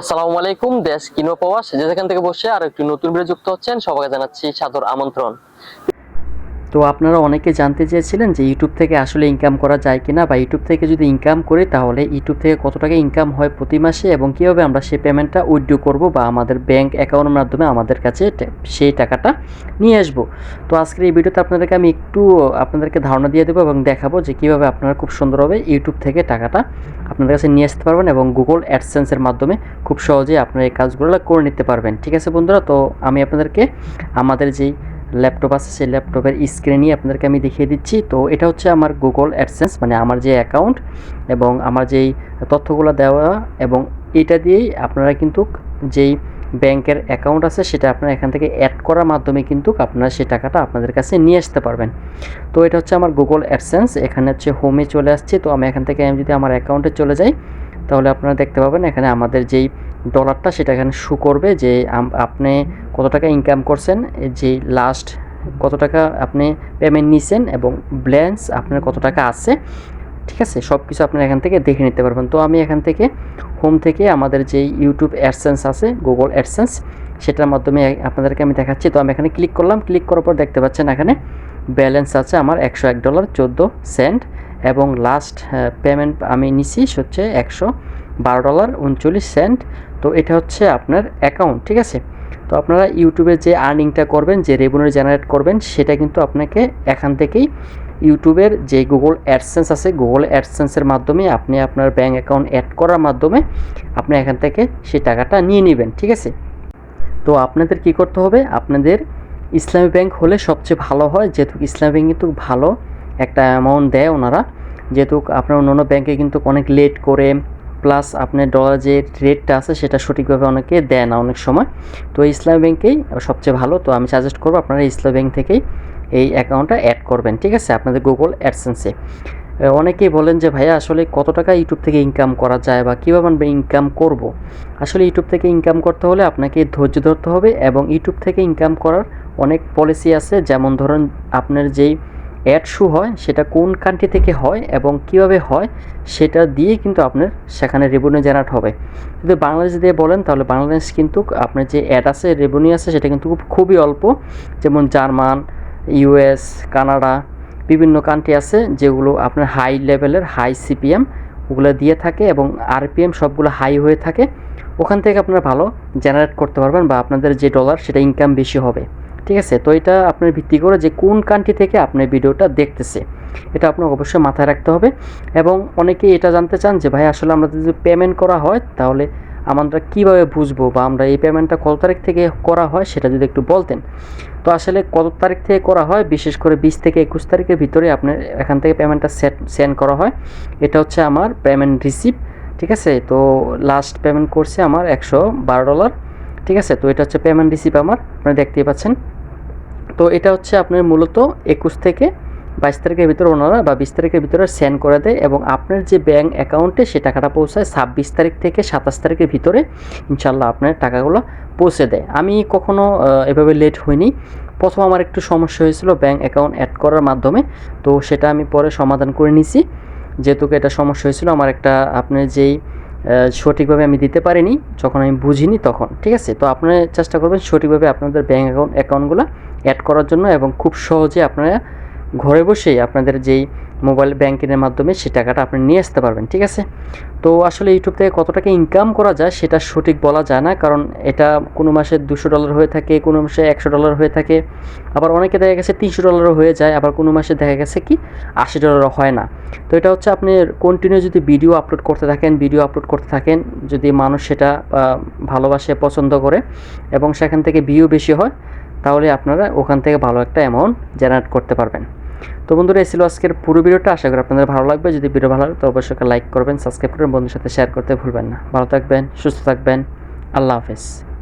আসসালামু আলাইকুম, দেশ কিনো প্রবাস। যে যেখান থেকে বসে আর একটি নতুন ভিডিও যুক্ত হচ্ছেন, সবাইকে জানাচ্ছি সাদর আমন্ত্রণ। তো আপনারা অনেকে জানতে চেয়েছিলেন যে ইউটিউব থেকে আসলে ইনকাম করা যায় কিনা বা ইউটিউব থেকে যদি ইনকাম করি তাহলে ইউটিউব থেকে কত টাকা ইনকাম হয় প্রতি মাসে এবং কীভাবে আমরা সেই পেমেন্টটা উইথড্র করব বা আমাদের ব্যাংক অ্যাকাউন্টের মাধ্যমে আমাদের কাছে সেই টাকাটা নিয়ে আসব। তো আজকের এই ভিডিওতে আপনাদেরকে আমি একটু আপনাদেরকে ধারণা দিয়ে দেবো এবং দেখাবো যে কীভাবে আপনারা খুব সুন্দরভাবে ইউটিউব থেকে টাকাটা আপনাদের কাছে নিয়ে আসতে পারবেন এবং গুগল অ্যাডসেন্সের মাধ্যমে খুব সহজেই আপনারা এই কাজগুলো করে নিতে পারবেন। ঠিক আছে বন্ধুরা? তো আমি আপনাদেরকে আমাদের যেই ল্যাপটপ আছে, সেই ল্যাপটপের স্ক্রিনই আপনাদেরকে আমি দেখিয়ে দিচ্ছি। তো এটা হচ্ছে আমার গুগল অ্যাডসেন্স মানে আমার যে অ্যাকাউন্ট এবং আমার যেই তথ্যগুলো দেওয়া এবং এটা দিয়েই আপনারা কিন্তু যেই ব্যাংকের অ্যাকাউন্ট আছে, সেটা আপনারা এখান থেকে অ্যাড করার মাধ্যমে কিন্তু আপনারা সেই টাকাটা আপনাদের কাছে নিয়ে আসতে পারবেন। তো এটা হচ্ছে আমার গুগল অ্যাডসেন্স এখানে হচ্ছে হোমে চলে আসছে। তো আমি এখান থেকে আমি যদি আমার অ্যাকাউন্টে চলে যাই, তাহলে আপনারা দেখতে পাবেন এখানে আমাদের যেই ডলারটা সেটা এখানে শু করবে যে আপনি কত টাকা ইনকাম করছেন যে লাস্ট কত টাকা আপনি পেমেন্ট নিছেন এবং ব্যালেন্স আপনার কত টাকা আছে, ঠিক আছে? সব কিছু আপনারা এখান থেকে দেখে নিতে পারবেন। তো আমি এখান থেকে হোম থেকে আমাদের যে ইউটিউব অ্যাডসেন্স আছে গুগল অ্যাডসেন্স সেটার মাধ্যমে আপনাদেরকে আমি দেখাচ্ছি। তো আমি এখানে ক্লিক করলাম। ক্লিক করার পর দেখতে পাচ্ছেন এখানে ব্যালেন্স আছে আমার একশো এক ডলার চোদ্দ সেন্ট এবং লাস্ট পেমেন্ট আমি নিছি হচ্ছে একশো বারো ডলার উনচল্লিশ সেন্ট তো এটা হচ্ছে আপনার অ্যাকাউন্ট ঠিক আছে? তো আপনারা ইউটিউবে যে আর্নিংটা করবেন, যে রেভিনিউ জেনারেট করবেন, সেটা কিন্তু আপনাকে এখান থেকেই ইউটিউবের যে গুগল অ্যাডসেন্স আছে গুগল অ্যাডসেন্সের মাধ্যমে আপনি আপনার ব্যাঙ্ক অ্যাকাউন্ট অ্যাড করার মাধ্যমে আপনি এখান থেকে সেই টাকাটা নিয়ে নেবেন, ঠিক আছে? তো আপনাদের কি করতে হবে? আপনাদের ইসলামী ব্যাংক হলে সবচেয়ে ভালো হয়, যেহেতু ইসলামী ব্যাংক কিন্তু ভালো একটা অ্যামাউন্ট দেয় ওনারা। যেহেতু আপনার অন্য অন্য ব্যাংকে কিন্তু অনেক লেট করে প্লাস আপনার ডলার যে রেটটা আছে সেটা সঠিকভাবে অনেকে দেয় না অনেক সময়। তো ইসলামী ব্যাংকেই সবচেয়ে ভালো। তো আমি সাজেস্ট করব আপনারা ইসলামী ব্যাংক থেকেই এই অ্যাকাউন্টটা অ্যাড করবেন, ঠিক আছে? আপনাদের গুগল অ্যাডসেন্সে অনেকেই বলেন যে, ভাইয়া, আসলে কত টাকা ইউটিউব থেকে ইনকাম করা যায় বা কীভাবে আমরা ইনকাম করব। আসলে ইউটিউব থেকে ইনকাম করতে হলে আপনাকে ধৈর্য ধরতে হবে এবং ইউটিউব থেকে ইনকাম করার অনেক পলিসি আছে। যেমন ধরুন, আপনার যেই অ্যাড শু হয়, সেটা কোন কান্ট্রি থেকে হয় এবং কীভাবে হয়, সেটা দিয়ে কিন্তু আপনার সেখানে রেভিনিউ জেনারেট হবে। যদি বাংলাদেশ দিয়ে বলেন, তাহলে বাংলাদেশ কিন্তু আপনার যে অ্যাড আছে রেভিনিউ আছে, সেটা কিন্তু খুব, খুবই অল্প। যেমন জার্মান ইউএস কানাডা, বিভিন্ন কান্ট্রি আছে, যেগুলো আপনার হাই লেভেলের হাই সিপিএম ওগুলো দিয়ে থাকে এবং আরপিএম সবগুলো হাই হয়ে থাকে। ওখান থেকে আপনারা ভালো জেনারেট করতে পারবেন বা আপনাদের যে ডলার সেটা ইনকাম বেশি হবে। ঠিক আছে? তো এটা আপনার ভিত্তি করে যে কোন কান্ট্রি থেকে আপনার ভিডিওটা দেখতেছে, এটা আপনাকে অবশ্যই মাথায় রাখতে হবে। এবং অনেকেই এটা জানতে চান যে, ভাই, আসলে আমরা যদি পেমেন্ট করা হয়, তাহলে আমরা কীভাবে বুঝব বা আমরা এই পেমেন্টটা কত তারিখ থেকে করা হয়? সেটা যদি একটু বলতেন। তো আসলে কত তারিখ থেকে করা হয়? বিশেষ করে বিশ থেকে একুশ তারিখের ভিতরে আপনার এখান থেকে পেমেন্টটা সেট সেন্ড করা হয়। এটা হচ্ছে আমার পেমেন্ট রিসিভ ঠিক আছে? তো লাস্ট পেমেন্ট করছে আমার একশো বারো ডলার ঠিক আছে? তো এটা হচ্ছে পেমেন্ট রিসিভ আমার আপনারা দেখতেই পাচ্ছেন। তো এটা হচ্ছে আপনার মূলত একুশ থেকে বাইশ তারিখের ভিতরে ওনারা বা বিশ তারিখের ভিতরে সেন্ড করে দেয় এবং আপনার যে ব্যাঙ্ক অ্যাকাউন্টে সে টাকাটা পৌঁছায় ছাব্বিশ তারিখ থেকে সাতাশ তারিখের ভিতরে ইনশাল্লাহ আপনার টাকাগুলো পৌঁছে দেয়। আমি কখনো এভাবে লেট হইনি। প্রথম আমার একটু সমস্যা হয়েছিল ব্যাঙ্ক অ্যাকাউন্ট অ্যাড করার মাধ্যমে, তো সেটা আমি পরে সমাধান করে নিছি। যেহেতু এটা সমস্যা হয়েছিল, আমার একটা আপনার যেই সঠিকভাবে আমি দিতে পারিনি, যখন আমি বুঝিনি তখন, ঠিক আছে? তো আপনারা চেষ্টা করবেন সঠিকভাবে আপনাদের ব্যাঙ্ক অ্যাকাউন্ট, অ্যাকাউন্টগুলো অ্যাড করার জন্য এবং খুব সহজে আপনারা ঘরে বসেই আপনাদের যেই মোবাইল ব্যাংকিংয়ের মাধ্যমে সেই টাকাটা আপনি নিয়ে আসতে পারবেন, ঠিক আছে? তো আসলে ইউটিউব থেকে কত টাকা ইনকাম করা যায় সেটা সঠিক বলা যায় না, কারণ এটা কোনো মাসে দুশো ডলার হয়ে থাকে, কোনো মাসে একশো ডলার হয়ে থাকে। আবার অনেকে দেখা গেছে তিনশো ডলারও হয়ে যায়, আবার কোনো মাসে দেখা গেছে কি আশি ডলারও হয় না। তো এটা হচ্ছে আপনি কন্টিনিউ যদি ভিডিও আপলোড করতে থাকেন ভিডিও আপলোড করতে থাকেন, যদি মানুষ সেটা ভালোবাসে, পছন্দ করে এবং সেখান থেকে ভিউ বেশি হয় তাহলে আপনারা ওখান থেকে ভালো একটা অ্যামাউন্ট জেনারেট করতে পারবেন। তো বন্ধুরা, এই ছিল আজকের পুরো ভিডিওটা। আশা করি আপনাদের ভালো লাগবে। যদি ভিডিও ভালো লাগে, তো অবশ্যই লাইক করবেন সাবস্ক্রাইব করবেন বন্ধুর সাথে শেয়ার করতে ভুলবেন না। ভালো থাকবেন, সুস্থ থাকবেন। আল্লাহ হাফেজ।